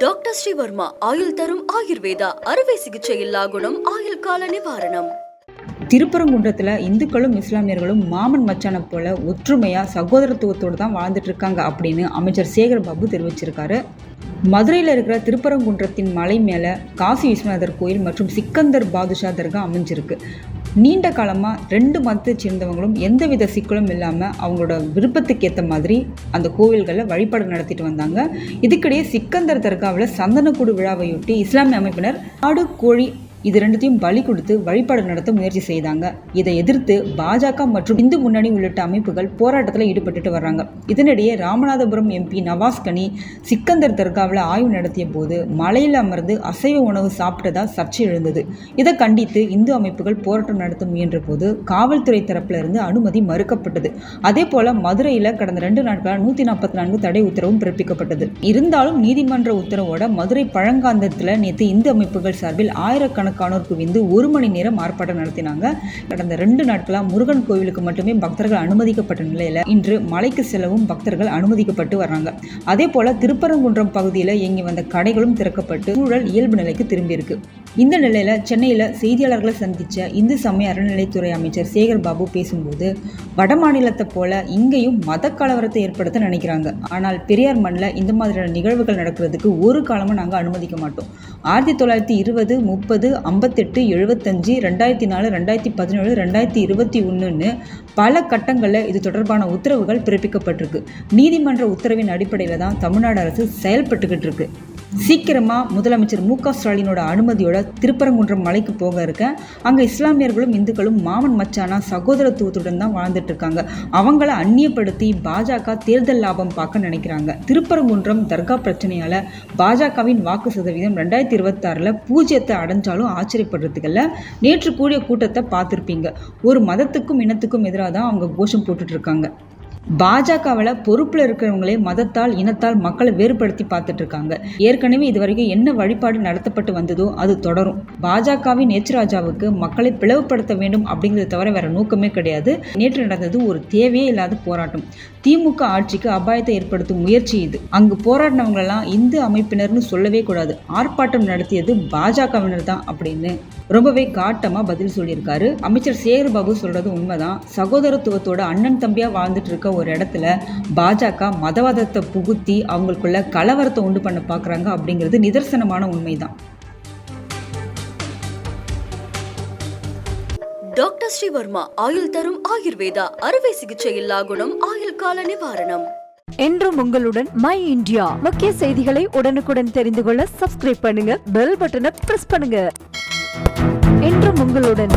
Doctor Sreevarma ஆயுள் தரும் ஆயுர்வேதா அறுவை சிகிச்சை இல்லா குணம் ஆயுள் கால நிவாரணம். திருப்பரங்குன்றத்தில் இந்துக்களும் இஸ்லாமியர்களும் மாமன் மச்சானை போல ஒற்றுமையாக சகோதரத்துவத்தோடு தான் வாழ்ந்துட்டு இருக்காங்க அப்படின்னு அமைச்சர் சேகர் பாபு தெரிவிச்சிருக்காரு. மதுரையில் இருக்கிற திருப்பரங்குன்றத்தின் மலை மேலே காசி விஸ்வநாதர் கோயில் மற்றும் சிக்கந்தர் பாதுஷா தர்கா அமைஞ்சிருக்கு. நீண்ட காலமாக ரெண்டு மதத்தை சேர்ந்தவங்களும் எந்தவித சிக்கலும் இல்லாமல் அவங்களோட விருப்பத்துக்கு ஏற்ற மாதிரி அந்த கோவில்களில் வழிபாடு நடத்திட்டு வந்தாங்க. இதுக்கிடையே சிக்கந்தர் தர்காவில் சந்தனக்கூடு விழாவையொட்டி இஸ்லாமிய அமைப்பினர் ஆடு கோழி இது ரெண்டுத்தையும் பலி கொடுத்து வழிபாடு நடத்த முயற்சி செய்தாங்க. இதை எதிர்த்து பாஜக மற்றும் இந்து முன்னணி உள்ளிட்ட அமைப்புகள் போராட்டத்தில் ஈடுபட்டுட்டு வர்றாங்க. இதனிடையே ராமநாதபுரம் எம்பி நவாஸ் கனி சிக்கந்தர் தர்காவில் ஆய்வு நடத்திய போது மலையில் அமர்ந்து அசைவ உணவு சாப்பிட்டதா சர்ச்சை எழுந்தது. இதை கண்டித்து இந்து அமைப்புகள் போராட்டம் நடத்த முயன்ற போது காவல்துறை தரப்பிலிருந்து அனுமதி மறுக்கப்பட்டது. அதே போல மதுரையில் கடந்த ரெண்டு நாட்களாக நூற்றி நாற்பத்தி நான்கு தடை உத்தரவும் பிறப்பிக்கப்பட்டது. இருந்தாலும் நீதிமன்ற உத்தரவோட மதுரை பழங்காந்தத்தில் நேற்று இந்து அமைப்புகள் சார்பில் ஆயிரக்கணக்கான ஆயிரக்கணக்கானோர் குவிந்து ஒரு மணி நேரம் ஆர்ப்பாட்டம் நடத்தினாங்க. கடந்த ரெண்டு நாட்களாக முருகன் கோவிலுக்கு மட்டுமே பக்தர்கள் அனுமதிக்கப்பட்ட நிலையில இன்று மலைக்கு செல்லவும் பக்தர்கள் அனுமதிக்கப்பட்டு வர்றாங்க. அதே போல திருப்பரங்குன்றம் பகுதியில் இயங்கி வந்த கடைகளும் திறக்கப்பட்டு சூழல் இயல்பு நிலைக்கு திரும்பியிருக்கு. இந்த நிலையில சென்னையில் செய்தியாளர்களை சந்தித்த இந்து சமய அறநிலைத்துறை அமைச்சர் சேகர் பாபு பேசும்போது வட மாநிலத்தை போல இங்கேயும் மத கலவரத்தை ஏற்படுத்த நினைக்கிறாங்க. ஆனால் பெரியார் மண்ணில் இந்த மாதிரியான நிகழ்வுகள் நடக்கிறதுக்கு ஒரு காலமும் நாங்கள் அனுமதிக்க மாட்டோம். ஆயிரத்தி தொள்ளாயிரத்தி இருபது முப்பது ஐம்பத்தெட்டு எழுபத்தஞ்சு ரெண்டாயிரத்தி நாலு ரெண்டாயிரத்தி பதினேழு ரெண்டாயிரத்தி இருபத்தி ஒன்றுன்னு பல கட்டங்களில் இது தொடர்பான உத்தரவுகள் பிறப்பிக்கப்பட்டிருக்கு. நீதிமன்ற உத்தரவின் அடிப்படையில் தான் தமிழ்நாடு அரசு செயல்பட்டுக்கிட்டு இருக்கு. சீக்கிரமாக முதலமைச்சர் மு க ஸ்டாலினோட அனுமதியோட திருப்பரங்குன்றம் மலைக்கு போக இருக்கேன் அங்கே இஸ்லாமியர்களும் இந்துக்களும் மாமன் மச்சானா சகோதரத்துவத்துடன் தான் வாழ்ந்துட்டு இருக்காங்க. அவங்கள அந்நியப்படுத்தி பாஜக தேர்தல் லாபம் பார்க்க நினைக்கிறாங்க. திருப்பரங்குன்றம் தர்கா பிரச்சனையால் பாஜகவின் வாக்கு சதவீதம் ரெண்டாயிரத்தி இருபத்தாறில் பூஜ்ஜியத்தை அடைஞ்சாலும் ஆச்சரியப்படுறதுக்கல்ல. நேற்று கூடிய கூட்டத்தை பார்த்துருப்பீங்க. ஒரு மதத்துக்கும் இனத்துக்கும் எதிராக தான் அவங்க கோஷம் போட்டுட்ருக்காங்க பாஜகவில் பொறுப்பில் இருக்கிறவங்களே மதத்தால் இனத்தால் மக்களை வேறுபடுத்தி பார்த்துட்டு இருக்காங்க ஏற்கனவே இது வரைக்கும் என்ன வழிபாடு நடத்தப்பட்டு வந்ததோ அது தொடரும். பாஜகவின் நேச்சுராஜாவுக்கு ராஜாவுக்கு மக்களை பிளவுபடுத்த வேண்டும் அப்படிங்கிறத தவிர வேற நோக்கமே கிடையாது. நேற்று நடந்தது ஒரு தேவையே இல்லாத போராட்டம். திமுக ஆட்சிக்கு அபாயத்தை ஏற்படுத்தும் முயற்சி இது. அங்கு போராடினவங்களெல்லாம் இந்து அமைப்பினர்னு சொல்லவே கூடாது. ஆர்ப்பாட்டம் நடத்தியது பாஜகவினர் தான் அப்படின்னு ரொம்பவே காட்டமாக பதில் சொல்லியிருக்காரு. அமைச்சர் சேகர் பாபு சொல்றது உண்மைதான். சகோதரத்துவத்தோட அண்ணன் தம்பியாக வாழ்ந்துட்டு இருக்க ஒரு இடத்துல பாஜக மதவாதத்தை புகுத்தி அவங்களுக்குள்ள கலவரத்தை உண்டு பண்ண பார்க்குறாங்க அப்படிங்கிறது நிதர்சனமான உண்மைதான். டாக்டர் ஸ்ரீவர்மா ஆயுள் தரும் ஆயுர்வேதா அறுவை சிகிச்சை இல்லா குணம் ஆயுள் கால நிவாரணம். என்றும் உங்களுடன் மை இந்தியா. முக்கிய செய்திகளை உடனுக்குடன் தெரிந்து கொள்ள சப்ஸ்கிரைப் பண்ணுங்க பெல் பட்டனை பிரஸ் பண்ணுங்க. என்றும் உங்களுடன்